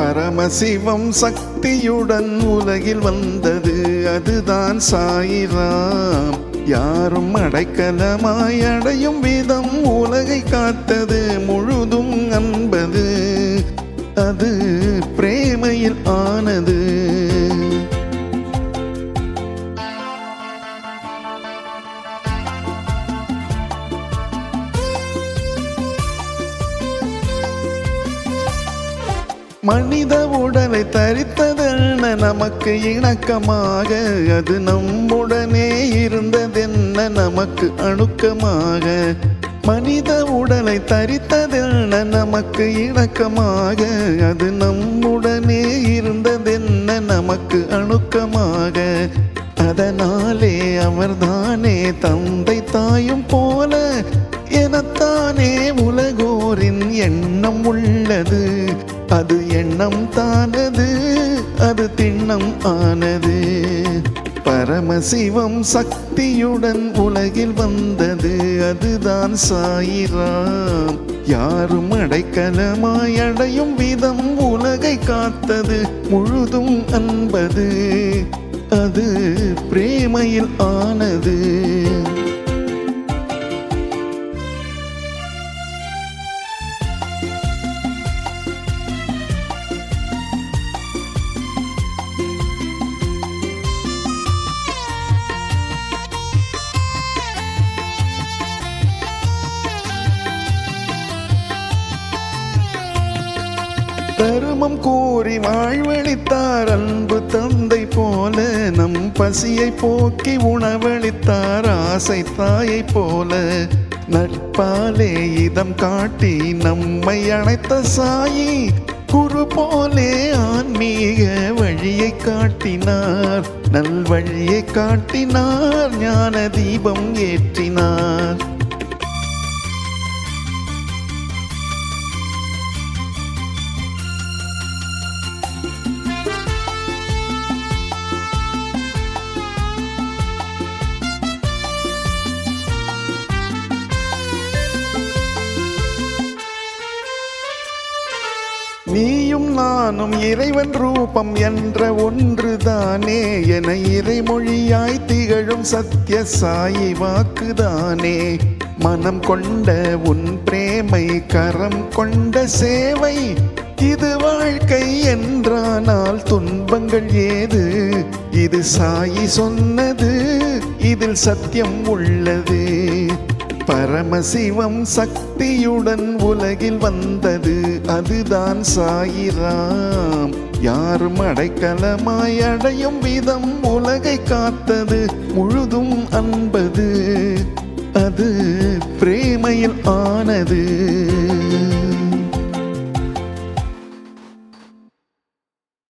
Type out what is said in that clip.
பரமசிவம் சக்தியுடன் உலகில் வந்தது. அதுதான் சாயிராம். யாரும் அடைக்கலமாய் அடையும் விதம் உலகை காத்தது. முழுதும் அன்பது. அது மனித உடலை தரித்ததென்ன? நமக்கு இணக்கமாக. அது நம்முடனே இருந்ததென்ன? நமக்கு அணுக்கமாக. மனித உடலை தரித்ததென்ன? நமக்கு இணக்கமாக. அது நம்முடனே இருந்ததென்ன? நமக்கு அணுக்கமாக. அதனாலே அவர்தானே தந்தை தாயும் போல. எனத்தானே உலகோரின் எண்ணம் உள்ளது. அது எண்ணம் தானது அது திண்ணம் ஆனது. பரமசிவம் சக்தியுடன் உலகில் வந்தது அதுதான் சாயிராம். யாரும் அடைக்கலமாய் அடையும் விதம் உலகை காத்தது முழுதும் அன்பது. அது பிரேமையில் ஆனது. தருமம் கூறி வாழ்வழித்தார் அன்பு தந்தை போல நம் பசியை போக்கி உணவளித்தார் ஆசை தாயை போல. நட்பாலே இதம் காட்டி நம்மை அணைத்த சாயி குரு போலே ஆன்மீக வழியை காட்டினார். நல்வழியை காட்டினார் ஞான தீபம் ஏற்றினார். நீயும் நானும் இறைவன் ரூபம் என்ற ஒன்றுதானே என இறைமொழியாய் திகழும் சத்ய சாயி வாக்குதானே. மனம் கொண்ட உன் பிரேமை கரம் கொண்ட சேவை இது வாழ்க்கை என்றானால் துன்பங்கள் ஏது? இது சாயி சொன்னது இதில் சத்தியம் உள்ளது. பரமசிவம் சக்தியுடன் உலகில் வந்தது அதுதான் சாயிராம். யாரும் அடைக்கலமாய் அடையும் விதம் உலகை காத்தது முழுதும் அன்பது. அது பிரேமையில் ஆனது.